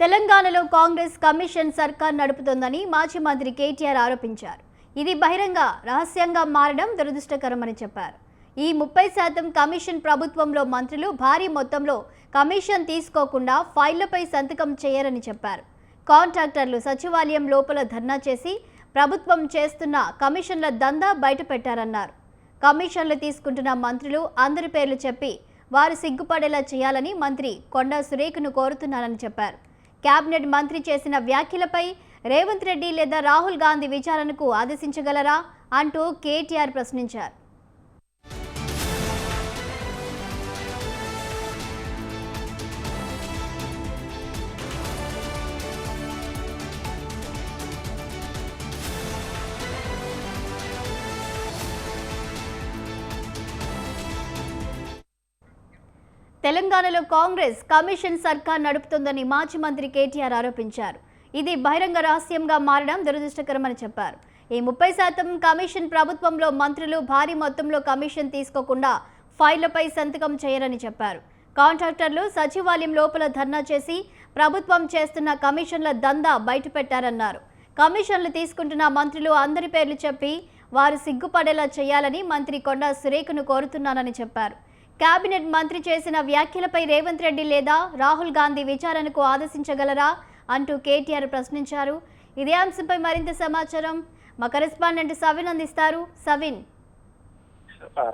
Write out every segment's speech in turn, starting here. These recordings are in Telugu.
తెలంగాణలో కాంగ్రెస్ కమిషన్ సర్కార్ నడుపుతోందని మాజీ మంత్రి కేటీఆర్ ఆరోపించారు. ఇది బహిరంగ రహస్యంగా మారడం దురదృష్టకరమని చెప్పారు. ఈ ముప్పై శాతం కమిషన్ ప్రభుత్వంలో మంత్రులు భారీ మొత్తంలో కమిషన్ తీసుకోకుండా ఫైళ్ళపై సంతకం చేయరని చెప్పారు. కాంట్రాక్టర్లు సచివాలయం లోపల ధర్నా చేసి ప్రభుత్వం చేస్తున్న కమిషన్ల దందా బయటపెట్టారన్నారు కమిషన్లు తీసుకుంటున్న మంత్రులు అందరి పేర్లు చెప్పి వారు సిగ్గుపడేలా చేయాలని మంత్రి కొండా సురేఖను కోరుతున్నానని చెప్పారు. కేబినెట్ మంత్రి చేసిన వ్యాఖ్యలపై రేవంత్ రెడ్డి లేదా రాహుల్ గాంధీ విచారణకు ఆదేశించగలరా అంటూ కేటీఆర్ ప్రశ్నించారు. తెలంగాణలో కాంగ్రెస్ కమిషన్ సర్కార్ నడుపుతోందని మాజీ మంత్రి కేటీఆర్ ఆరోపించారు. ఇది బహిరంగ రహస్యంగా మారడం దురదృష్టకరమని చెప్పారు. ఈ ముప్పై శాతం కమిషన్ ప్రభుత్వంలో మంత్రులు భారీ మొత్తంలో కమిషన్ తీసుకోకుండా ఫైళ్ళపై సంతకం చేయరని చెప్పారు. కాంట్రాక్టర్లు సచివాలయం లోపల ధర్నా చేసి ప్రభుత్వం చేస్తున్న కమిషన్ల దందా బయటపెట్టారన్నారు. కమిషన్లు తీసుకుంటున్న మంత్రులు అందరి పేర్లు చెప్పి వారు సిగ్గుపడేలా చేయాలని మంత్రి కొండా సురేఖను కోరుతున్నానని చెప్పారు. కేబినెట్ మంత్రి చేసిన వ్యాఖ్యలపై రేవంత్ రెడ్డి లేదా రాహుల్ గాంధీ విచారణకు ఆదేశించగలరా అంటూ కేటీఆర్ ప్రశ్నించారు. ఇదే అంశంపై మరింత సమాచారం మా కరెస్పాండెంట్ సవిన్ అందిస్తారు. సవిన్.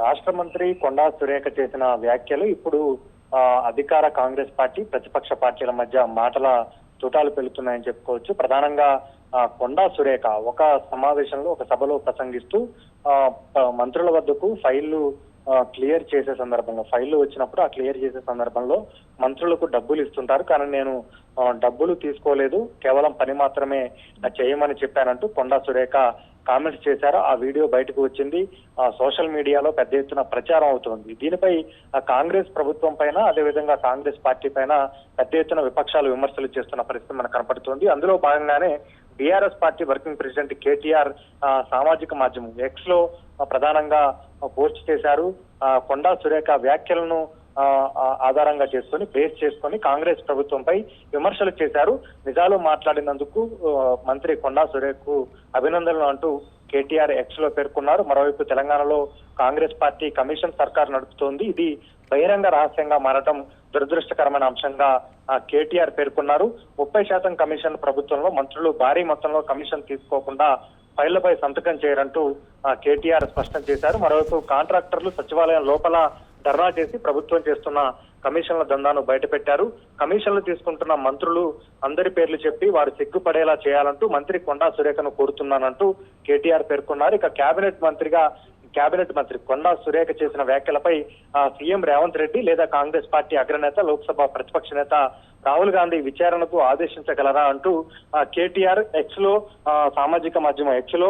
రాష్ట్ర మంత్రి కొండా సురేఖ చేసిన వ్యాఖ్యలు ఇప్పుడు అధికార కాంగ్రెస్ పార్టీ ప్రతిపక్ష పార్టీల మధ్య మాటల తుటాలు పెరుగుతున్నాయని చెప్పుకోవచ్చు. ప్రధానంగా కొండా సురేఖ ఒక సమావేశంలో ఒక సభలో ప్రసంగిస్తూ మంత్రుల వద్దకు ఫైళ్ళు క్లియర్ చేసే సందర్భంలో ఫైల్ వచ్చినప్పుడు ఆ క్లియర్ చేసే సందర్భంలో మంత్రులకు డబ్బులు ఇస్తుంటారు. కానీ నేను డబ్బులు తీసుకోలేదు. కేవలం పని మాత్రమే చేయమని చెప్పానంటూ కొండా సురేఖ కామెంట్స్ చేశారు. ఆ వీడియో బయటకు వచ్చింది. ఆ, సోషల్ మీడియాలో పెద్ద ఎత్తున ప్రచారం అవుతోంది. దీనిపై కాంగ్రెస్ ప్రభుత్వం పైన అదేవిధంగా కాంగ్రెస్ పార్టీ పైన పెద్ద ఎత్తున విపక్షాలు విమర్శలు చేస్తున్న పరిస్థితి మనకు కనపడుతోంది. అందులో భాగంగానే BRS party working president KTR సామాజిక మాధ్యమం ఎక్స్లో ప్రధానంగా పోస్ట్ చేశారు. కొండా సురేఖ వ్యాఖ్యలను ఆధారంగా చేసుకొని బేస్ చేసుకొని కాంగ్రెస్ ప్రభుత్వంపై విమర్శలు చేశారు. నిజాలు మాట్లాడినందుకు మంత్రి కొండా సురేఖ్ అభినందనలు అంటూ కేటీఆర్ ఎక్స్లో పేర్కొన్నారు. మరోవైపు తెలంగాణలో కాంగ్రెస్ పార్టీ కమిషన్ సర్కార్ నడుపుతోంది. ఇది బహిరంగ రహస్యంగా మారటం దురదృష్టకరమైన అంశంగా కేటీఆర్ పేర్కొన్నారు. ముప్పై శాతం కమిషన్ ప్రభుత్వంలో మంత్రులు భారీ మొత్తంలో కమిషన్ తీసుకోకుండా ఫైళ్ళపై సంతకం చేయరంటూ కేటీఆర్ స్పష్టం చేశారు. మరోవైపు కాంట్రాక్టర్లు సచివాలయం లోపల ధర్నా చేసి ప్రభుత్వం చేస్తున్న కమిషన్ల దందాను బయటపెట్టారు. కమిషన్లు తీసుకుంటున్న మంత్రులు అందరి పేర్లు చెప్పి వారు సిగ్గుపడేలా చేయాలంటూ మంత్రి కొండా సురేఖను కోరుతున్నానంటూ కేటీఆర్ పేర్కొన్నారు. ఇక కేబినెట్ మంత్రిగా కేబినెట్ మంత్రి కొండా సురేఖ చేసిన వ్యాఖ్యలపై సీఎం రేవంత్ రెడ్డి లేదా కాంగ్రెస్ పార్టీ అగ్రనేత లోక్సభ ప్రతిపక్ష నేత రాహుల్ గాంధీ విచారణకు ఆదేశించగలరా అంటూ కేటీఆర్ ఎక్స్లో సామాజిక మాధ్యమం ఎక్స్లో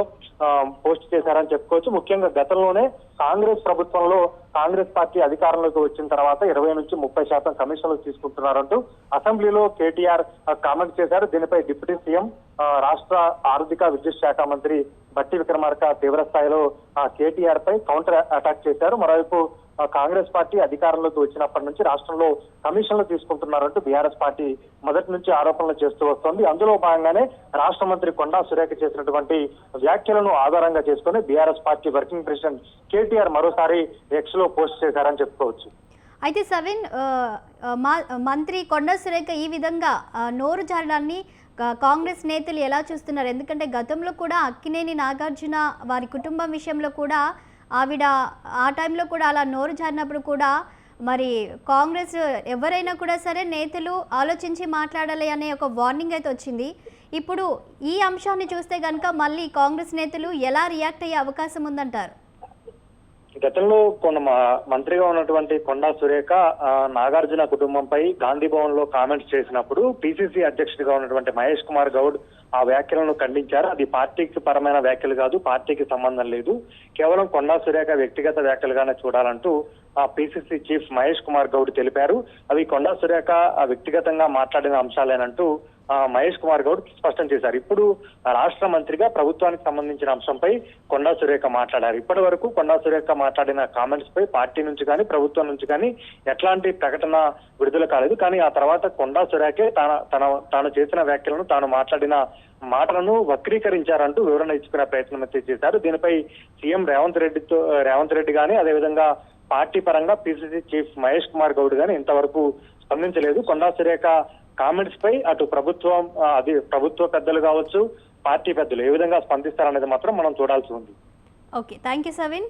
పోస్ట్ చేశారని చెప్పుకోవచ్చు. ముఖ్యంగా గతంలోనే కాంగ్రెస్ ప్రభుత్వంలో కాంగ్రెస్ పార్టీ అధికారంలోకి వచ్చిన తర్వాత ఇరవై నుంచి ముప్పై శాతం కమిషన్లు తీసుకుంటున్నారంటూ అసెంబ్లీలో కేటీఆర్ కామెంట్ చేశారు. దీనిపై డిప్యూటీ సీఎం రాష్ట్ర ఆర్థిక విద్యుత్ శాఖ మంత్రి బట్టి విక్రమార్క తీవ్ర స్థాయిలో ఆ, కేటీఆర్ పై కౌంటర్ అటాక్ చేశారు. మరోవైపు కాంగ్రెస్ పార్టీ అధికారంలోకి వచ్చినప్పటి నుంచి రాష్ట్రంలో కమిషన్లు తీసుకుంటున్నారంటూ బీఆర్ఎస్ పార్టీ మొదటి నుంచి ఆరోపణలు చేస్తూ వస్తోంది. అందులో భాగంగానే రాష్ట్ర మంత్రి కొండా సురేఖ చేసినటువంటి వ్యాఖ్యలను ఆధారంగా చేసుకుని BRS party working president KTR మరోసారి ఎక్స్లో పోస్ట్ చేశారని చెప్పుకోవచ్చు. అయితే సవిన్ మా- మంత్రి కొండ సురేఖ ఈ విధంగా నోరు జారడాన్ని కాంగ్రెస్ నేతలు ఎలా చూస్తున్నారు? ఎందుకంటే గతంలో కూడా అక్కినేని నాగార్జున వారి కుటుంబం విషయంలో కూడా ఆవిడ ఆ టైంలో కూడా అలా నోరు జారినప్పుడు కూడా మరి కాంగ్రెస్ ఎవరైనా కూడా సరే నేతలు ఆలోచించి మాట్లాడాలి అనే ఒక వార్నింగ్ అయితే వచ్చింది. ఇప్పుడు ఈ అంశాన్ని చూస్తే కనుక మళ్ళీ కాంగ్రెస్ నేతలు ఎలా రియాక్ట్ అయ్యే అవకాశం ఉందంటారు? గతంలో కొన్న మంత్రిగా ఉన్నటువంటి కొండా సురేఖ నాగార్జున కుటుంబంపై గాంధీ భవన్లో కామెంట్స్ చేసినప్పుడు పిసిసి అధ్యక్షుడిగా ఉన్నటువంటి మహేష్ కుమార్ గౌడ్ ఆ వ్యాఖ్యలను ఖండించారు. అది పార్టీకి పరమైన వ్యాఖ్యలు కాదు పార్టీకి సంబంధం లేదు. కేవలం కొండా సురేఖ వ్యక్తిగత వ్యాఖ్యలుగానే చూడాలంటూ ఆ పిసిసి చీఫ్ మహేష్ కుమార్ గౌడ్ తెలిపారు. అవి కొండా సురేఖ వ్యక్తిగతంగా మాట్లాడిన అంశాలేనంటూ మహేష్ కుమార్ గౌడ్ స్పష్టం చేశారు. ఇప్పుడు రాష్ట్ర మంత్రిగా ప్రభుత్వానికి సంబంధించిన అంశంపై కొండా సురేఖ మాట్లాడారు. ఇప్పటి వరకు కొండా సురేఖ మాట్లాడిన కామెంట్స్ పై పార్టీ నుంచి కానీ ప్రభుత్వం నుంచి కానీ ఎట్లాంటి ప్రకటన విడుదల కాలేదు. కానీ ఆ తర్వాత కొండా సురేఖే తన తన తాను చేసిన వ్యాఖ్యలను తాను మాట్లాడిన మాటలను వక్రీకరించారంటూ వివరణ ఇచ్చుకునే ప్రయత్నం అయితే చేశారు. దీనిపై సీఎం రేవంత్ రెడ్డితో రేవంత్ రెడ్డి గాని అదేవిధంగా పార్టీ పరంగా పిసిసి చీఫ్ మహేష్ కుమార్ గౌడ్ గాని ఇంతవరకు స్పందించలేదు. కొండా సురేఖ కామెంట్స్ పై అటు ప్రభుత్వం అది ప్రభుత్వ పెద్దలు కావచ్చు పార్టీ పెద్దలు ఏ విధంగా స్పందిస్తారనేది మాత్రం మనం చూడాల్సి ఉంది. Okay thank you Savin.